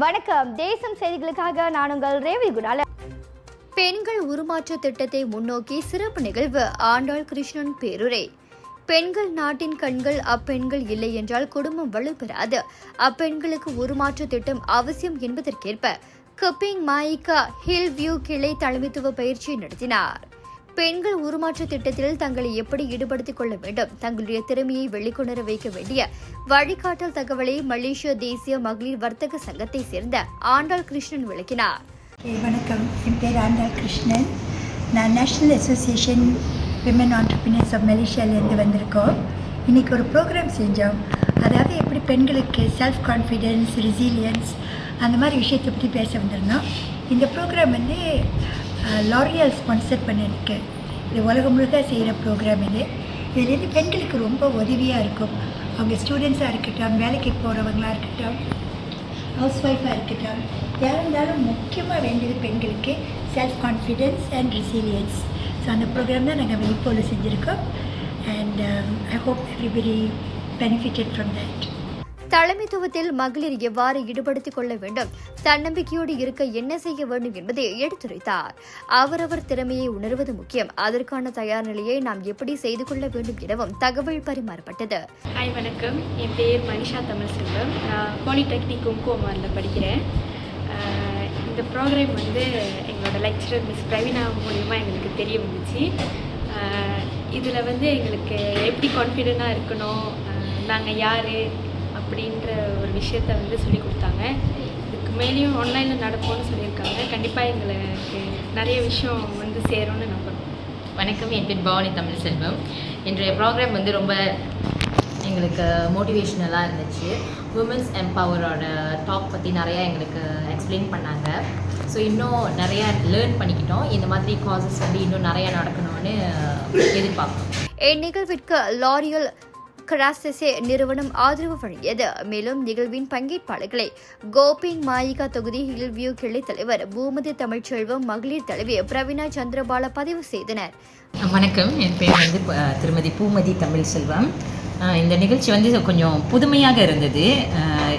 வணக்கம். தேசம் செய்திகளுக்காக நான் உங்கள் ரேவி குணால. பெண்கள் உருமாற்ற திட்டத்தை முன்னோக்கி சிறப்பு நிகழ்வு. ஆண்டாள் கிருஷ்ணன் பேருரை. பெண்கள் நாட்டின் கண்கள் அப்பெண்கள் இல்லை என்றால் குடும்பம் வலுப்பெறாது. அப்பெண்களுக்கு உருமாற்ற திட்டம் அவசியம் என்பதற்கேற்ப கப்பிங் மாயிகா ஹில் வியூ கிளை தலைமைத்துவ பயிற்சியை நடத்தினார். பெண்கள் உருமாற்ற திட்டத்தில் தங்களை எப்படி ஈடுபடுத்திக் கொள்ள வேண்டும்? தங்களுடைய திறமையை வெளிக்கொணர வைக்க வேண்டிய வழிகாட்டல் தகவலை மலேசிய தேசிய மகளிர் வர்த்தக சங்கத்தை சேர்ந்த ஆண்டாள் கிருஷ்ணன் விளக்கினார். வணக்கம். என் பேர் ஆண்டாள் கிருஷ்ணன். நான் national association women entrepreneurs of மலேசியாவிலேருந்து வந்திருக்கோம். இன்றைக்கி ஒரு ப்ரோக்ராம் செஞ்சோம். அதாவது எப்படி பெண்களுக்கு செல்ஃப் கான்ஃபிடென்ஸ் ரெசிலியன்ஸ் அந்த மாதிரி விஷயத்தை பற்றி பேச வந்திருந்தோம். இந்த ப்ரோக்ராம் வந்து லாரியல் ஸ்பான்சர் பண்ணியிருக்கு. இது உலகம் முழுக்க செய்கிற ப்ரோக்ராம் இது. இதுலேருந்து பெண்களுக்கு ரொம்ப உதவியாக இருக்கும். அவங்க ஸ்டூடெண்ட்ஸாக இருக்கட்டும் வேலைக்கு போகிறவங்களாக இருக்கட்டும் ஹவுஸ் ஒய்ஃபாக இருக்கட்டும் யாராக இருந்தாலும் முக்கியமாக வேண்டியது பெண்களுக்கு self confidence and resilience so அந்த ப்ரோக்ராம் தான் நாங்கள் இப்போது செஞ்சுருக்கோம். And I hope everybody benefited from that தலைமைத்துவத்தில் மகளிர் எவ்வாறு ஈடுபடுத்திக் கொள்ள வேண்டும்? தன்னம்பிக்கையோடு இருக்க என்ன செய்ய வேண்டும் என்பதை எடுத்துரைத்தார். அவரவர் திறமையை உணர்வது முக்கியம். அதற்கான தயார் நிலையை நாம் எப்படி செய்து கொள்ள வேண்டும் எனவும் தகவல் பரிமாறப்பட்டது. ஹாய் வணக்கம். என் பேர் மனிஷா தமிழ் செல்வம் நான் பாலிடெக்னிக் கும்கோமாரில் படிக்கிறேன். இந்த ப்ரோக்ராம் வந்து எங்களோட லெக்சரர் மிஸ் பிரவீனா மூலிமா எங்களுக்கு தெரிய வந்துச்சு. இதில் வந்து எங்களுக்கு எப்படி கான்ஃபிடெண்ட்டாக இருக்கணும்? நாங்கள் யார்? அப்படின்ற ஒரு விஷயத்த வந்து சொல்லி கொடுத்தாங்க. இதுக்கு மேலேயும் ஆன்லைனில் நடப்போம்னு சொல்லியிருக்காங்க. கண்டிப்பாக எங்களுக்கு நிறைய விஷயம் வந்து சேரும்னு நம்புகிறோம் வணக்கம். என் பேர் பவானி தமிழ் செல்வம் இன்றைய ப்ரோக்ராம் வந்து ரொம்ப எங்களுக்கு மோட்டிவேஷ்னலாக இருந்துச்சு. உமன்ஸ் எம்பவரோட டாக் பற்றி நிறையா எங்களுக்கு எக்ஸ்பிளைன் பண்ணாங்க. ஸோ இன்னும் நிறையா லேர்ன் பண்ணிக்கிட்டோம். இந்த மாதிரி காசஸ் வந்து இன்னும் நிறையா நடக்கணும்னு எதிர்பார்க்குறோம். இந்நிகழ்விற்கு லாரியல் கிராசஸே நிறுவனம் ஆதரவு வழங்கியது. மேலும் நிகழ்வின் பங்கேற்பாளர்களை கோபிங் மாயிகா தொகுதி ஹில்வியூ கிளை தலைவர் பூமதி தமிழ்ச்செல்வம் மகளிர் தலைவி பிரவீனா சந்திரபால பதிவு செய்தனர். வணக்கம். என் பேர் வந்து திருமதி பூமதி தமிழ் செல்வம் இந்த நிகழ்ச்சி வந்து கொஞ்சம் புதுமையாக இருந்தது.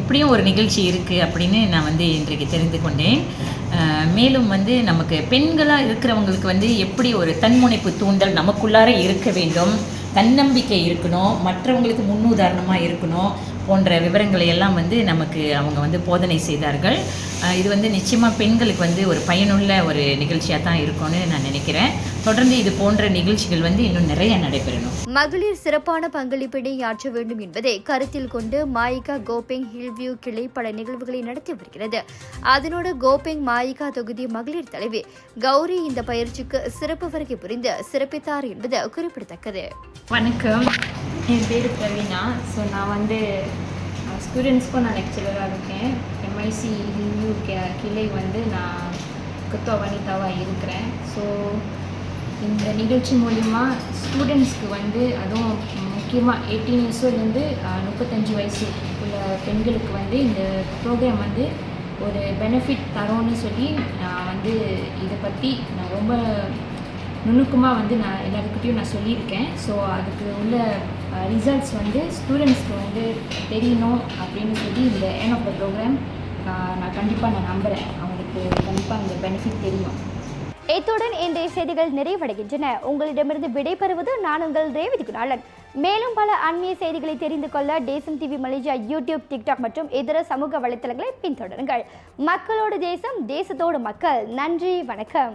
இப்படியும் ஒரு நிகழ்ச்சி இருக்குது அப்படின்னு நான் வந்து இன்றைக்கு தெரிந்து கொண்டேன். மேலும் வந்து நமக்கு பெண்களாக இருக்கிறவங்களுக்கு வந்து எப்படி ஒரு தன்முனைப்பு தூண்டல் நமக்குள்ளார இருக்க வேண்டும்? தன்னம்பிக்கை இருக்கணும் மற்றவங்களுக்கு முன்னுதாரணமாக இருக்கணும் போன்ற விவரங்களை எல்லாம் வந்து நமக்கு அவங்க வந்து போதனை செய்தார்கள். இது வந்து நிச்சயமாக பெண்களுக்கு வந்து ஒரு பயனுள்ள ஒரு நிகழ்ச்சியாக தான் இருக்கும்னு நான் நினைக்கிறேன். தொடர்ந்து இது போன்ற நிகழ்ச்சிகள் வந்து இன்னும் நிறைய நடைபெறணும். மகளிர் சிறப்பான பங்களிப்பினை ஆற்ற வேண்டும் என்பதை கருத்தில் கொண்டு மாயிகா கோபெங் ஹில்வியூ கிளை பல நிகழ்வுகளை நடத்தி வருகிறது. அதனோடு கோபெங் மாயிகா தொகுதி மகளிர் தலைவி கௌரி இந்த பயிற்சிக்கு சிறப்பு வருகை புரிந்து சிறப்பித்தார் என்பது குறிப்பிடத்தக்கது. வணக்கம். என் பேர் பிரவீனா. ஸோ நான் வந்து ஸ்டூடெண்ட்ஸ்க்கும் நான் லெக்சரராக இருக்கேன். எம்ஐசி ரிவ்யூ கிளை வந்து நான் குத்தோ வனிதாவாக இருக்கிறேன். ஸோ இந்த நிகழ்ச்சி மூலிமா ஸ்டூடெண்ட்ஸ்க்கு வந்து அதுவும் முக்கியமாக எயிட்டீன் இயர்ஸ்லேருந்து முப்பத்தஞ்சு வயசு உள்ள பெண்களுக்கு வந்து இந்த ப்ரோக்ராம் வந்து ஒரு பெனிஃபிட் தரோன்னு சொல்லி நான் வந்து இதை பற்றி நான் ரொம்ப நுணுக்கமாக வந்து நான் எல்லாருக்கிட்டையும் நான் சொல்லியிருக்கேன். ஸோ அதுக்கு உள்ள ரிசல்ட்ஸ் வந்து ஸ்டூடெண்ட்ஸ்க்கு வந்து தெரியணும் அப்படின்னு சொல்லி இந்த என் ஆஃப் த ப்ரோக்ராம் நான் கண்டிப்பாக நான் நம்புகிறேன் அவங்களுக்கு கண்டிப்பாக அந்த பெனிஃபிட் தெரியும். இத்துடன் இன்றைய செய்திகள் நிறைவடைகின்றன. உங்களிடமிருந்து விடைபெறுவது நான் உங்கள் ரேவதி குணாளன். மேலும் பல அண்மைய செய்திகளை தெரிந்து கொள்ள தேசம் டிவி மலேசியா யூடியூப் டிக்டாக் மற்றும் இதர சமூக வலைத்தளங்களை பின்தொடருங்கள். மக்களோடு தேசம் தேசத்தோடு மக்கள். நன்றி வணக்கம்.